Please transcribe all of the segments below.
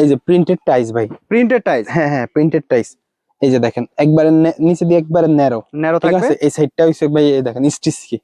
এই যে প্রিন্টেড টাইস ভাই। প্রিন্টেড টাইস হ্যাঁ হ্যাঁ প্রিন্টেড টাইস এই যে দেখেন একবারে নিচে দিয়ে একবারে ন্যারো ন্যারো ঠিক আছে? এই সাইডটা হইছে ভাই এই দেখেন স্টিচ কি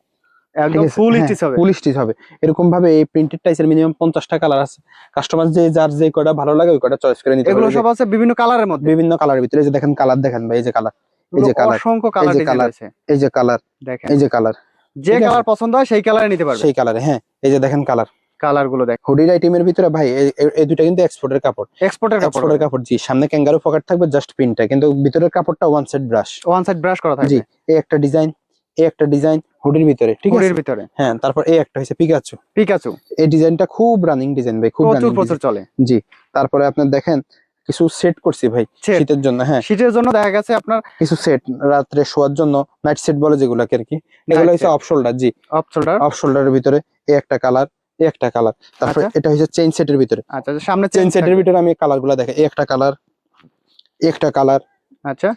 একদম ফুল স্টিচ হবে। ফুল স্টিচ হবে। এরকম ভাবে এই প্রিন্টেড টাইসের মিনিমাম পঞ্চাশটা কালার আছে। কাস্টমার যে যার যে কয়টা ভালো লাগে ওই কয়টা চয়েস করে নিতে এগুলো সব আছে বিভিন্ন কালারের মধ্যে? বিভিন্ন কালারের ভিতরে। এই যে দেখেন কালার দেখেন ভাই এই যে কালার এই যে কালার অসংখ্য কালার আছে এই যে কালার দেখেন। এই যে কালার যে কালার পছন্দ হয় সেই কালারে নিতে পারবে। সেই কালারে হ্যাঁ। এই যে দেখেন কালার কালারগুলো দেখ। হুডির আইটেমের ভিতরে ভাই এই- দুটা কিন্তু এক্সপোর্টের কাপড়। এক্সপোর্টের কাপড়। এক্সপোর্টের কাপড় জি সামনে ক্যাঙ্গারু পকেট থাকবে জাস্ট প্রিন্টটা কিন্তু ভিতরের কাপড়টা one side brush one side brush করা জি থাকবে এই একটা ডিজাইন এই একটা ডিজাইন হুডির ভিতরে ঠিক আছে? হুডির ভিতরে। হ্যাঁ তারপর এই একটা হচ্ছে পিকাচু পিকাচু এই ডিজাইনটা খুব রানিং ডিজাইন ভাই খুব প্রচুর রানিং প্রচুর চলে। জি তারপরে আপনার দেখেন কিছু সেট করছি ভাই শীতের জন্য হ্যাঁ। শীতের জন্য দেখা গেছে আপনার কিছু সেট রাত্রে শোয়ার জন্য নাইট সেট বলে যেগুলোকে আর কি। এগুলো হচ্ছে। অফ শোল্ডার জি। অফ শোল্ডার অফ শোল্ডারের ভিতরে এই একটা কালার এই একটা কালার তারপর আচ্ছা। এটা হচ্ছে চেইন সেটের ভিতরে। আচ্ছা সামনে চেইন সেটের ভিতরে আমি কালারগুলা দেখে এই একটা কালার একটা কালার আচ্ছা।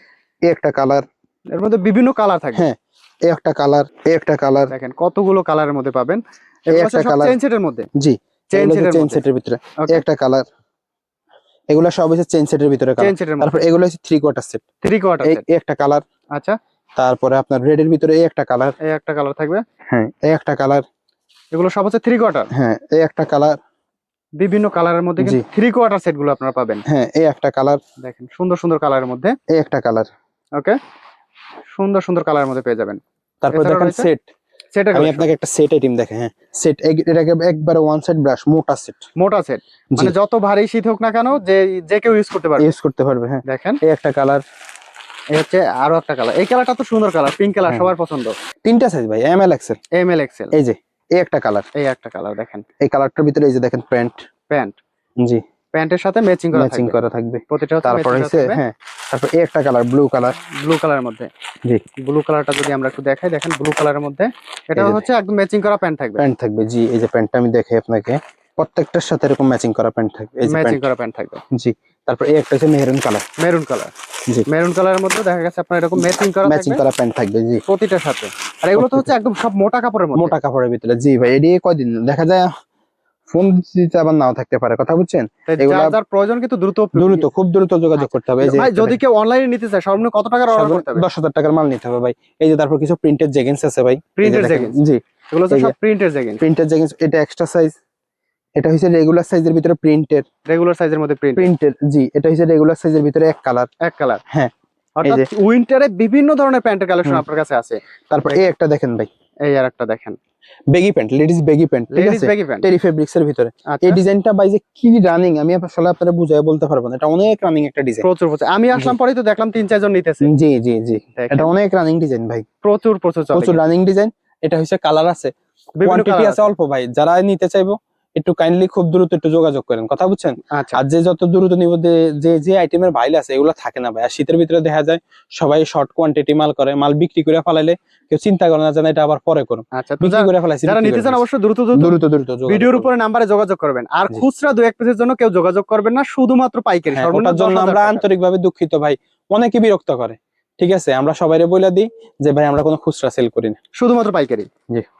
এই একটা কালারের মধ্যে বিভিন্ন কালার থাকবে। হ্যাঁ এই একটা কালার এই একটা কালার দেখেন কতগুলো কালারের মধ্যে পাবেন। এই একটা colour। চেন সেটের মধ্যে? জি চেন সেটের চেইন সেটের ভিতরে। এই একটা কালার এগুলা সব হচ্ছে চেইন সেটের ভিতরে কালার তারপর এগুলো হচ্ছে three quarter set three quarter এই একটা কালার আচ্ছা। তারপরে আপনার রেড এর ভিতরে এই একটা কালার এই একটা কালার থাকবে। হ্যাঁ এই একটা কালার এগুলো সব হচ্ছে থ্রি কোয়ার্টার হ্যাঁ এই একটা কালার বিভিন্ন কালারের মধ্যে কিন্তু থ্রি কোয়ার্টার সেটগুলো আপনারা পাবেন। হ্যাঁ এই একটা কালার দেখেন সুন্দর সুন্দর কালারের মধ্যে। এই একটা কালার ওকে সুন্দর সুন্দর কালারের মধ্যে পেয়ে যাবেন। তারপর দেখেন সেট সেটা আমি আপনাকে একটা সেট আইটেম দেখে হ্যাঁ। সেট এটাকে একবারে ওয়ান সাইড ব্রাশ মোটা সেট মোটা সেট মানে যত ভারী শীত হোক না কেন যে যে কেউ ইউজ করতে পারবে। ইউজ করতে পারবে হ্যাঁ। দেখেন। এই একটা কালার এই হচ্ছে আরও একটা কালার এই কালারটা তো সুন্দর কালার পিঙ্ক কালার। সবার পছন্দ। তিনটা সাইজ ভাই M L XL M L XL এই যে। এই একটা কালার এই একটা কালার দেখেন। এই কালারটার ভিতরে এই যে দেখেন প্যান্ট। প্যান্ট। জি। প্যান্টের সাথে ম্যাচিং করা ম্যাচিং করা থাকবে। প্রতিটা তারপর হচ্ছে হ্যাঁ তারপর এই একটা কালার ব্লু কালার ব্লু কালারের মধ্যে। জি। ব্লু কালারটা যদি আমরা একটু দেখাই দেখেন ব্লু কালারের মধ্যে এটা হচ্ছে একদম ম্যাচিং করা প্যান্ট থাকবে। প্যান্ট থাকবে জি এই যে প্যান্টটা আমি দেখে আপনাকে। প্রত্যেকটার সাথে এরকম ম্যাচিং করা প্যান্ট থাকবে এই যে ম্যাচিং করা প্যান্ট থাকবে। জি। তারপর এই একটা হচ্ছে মেহরুন কালার। Maroon colour. জি। মেরুন কালারের মধ্যে দেখা গেছে আপনার এরকম ম্যাচিং করা ম্যাচিং করা প্যান্ট থাকবে জি। প্রতিটার সাথে। আর এগুলো তো হচ্ছে একদম সব মোটা কাপড়ের মধ্যে। মোটা কাপড়ের ভিতরে জি ভাই এটি কয়দিন? দেখা যায় ফোন দিতে আবার নাও থাকতে পারে কথা বুঝছেন? যার প্রয়োজন কিন্তু দ্রুত দ্রুত খুব দ্রুত যোগাযোগ করতে হবে ভাই যদি কেউ অনলাইনে নিতে চায় সর্বনিম্ন কত টাকার অর্ডার করতে হবে? দশ হাজার টাকার মাল নিতে হবে ভাই। এই যে তারপর কিছু প্রিন্টেড জেগেন্স আছে ভাই। যে Printed জি। এগুলো সব প্রিন্টের জেগিন প্রিন্টেড জেগিন্স এটা এক্সট্রা সাইজ এটা হচ্ছে রেগুলার সাইজের ভিতরে প্রিন্টেড রেগুলার সাইজের মধ্যে প্রিন্ট প্রিন্টেড জি এটা হচ্ছে রেগুলার সাইজের ভিতরে এক কালার এক কালার হ্যাঁ, অর্থাৎ উইন্টারে বিভিন্ন ধরনের প্যান্টের কালেকশন আপনার কাছে আছে। তারপর এই একটা দেখেন ভাই। এই আর একটা দেখেন। Baggy pant ladies baggy pant ঠিক লেডিস আছে? ব্যাগি প্যান্ট টেরি ফেব্রিক্স এর ভিতরে। আচ্ছা। এই ডিজাইনটা ভাই যে কি রানিং আমি আসলে আপনারা বুঝায় বলতে পারব না। এটা অনেক রানিং একটা ডিজাইন প্রচুর প্রচুর। আমি আসলাম পরেই তো দেখলাম তিন চারজন নিতেছে। জি জি জি। এটা অনেক রানিং ডিজাইন ভাই। প্রচুর প্রচুর প্রচুর রানিং ডিজাইন এটা হচ্ছে কালার আছে। বিভিন্ন কোয়ান্টিটি আছে অল্প ভাই। যারা নিতে চাইব একটু কাইন্ডলি খুব দ্রুত একটু যোগাযোগ করেন কথা বুঝছেন? আচ্ছা। আর যে যত দ্রুত নিব যে- যে আইটেমের ভাইল আছে এগুলো থাকে না ভাই। আর শীতের ভিতরে দেখা যায় সবাই শর্ট কোয়ান্টিটি মাল করে মাল বিক্রি করে ফেলাইলে কেউ চিন্তা করে না যেন এটা আবার পরে করুন আচ্ছা বিক্রি করে ফেলাইছি যারা নিতে চান অবশ্যই দ্রুত দ্রুত দ্রুত ভিডিওর উপরে নাম্বারে যোগাযোগ করবেন। আর খুচরা দু এক পিসের জন্য কেউ যোগাযোগ করবেন না শুধুমাত্র পাইকারি হ্যাঁ, ওটার জন্য আমরা আন্তরিকভাবে দুঃখিত ভাই। অনেকে বিরক্ত করে ঠিক আছে? আমরা সবাইরে বলে দিই যে ভাই আমরা কোনো খুচরা সেল করি না। শুধুমাত্র পাইকারি। জি।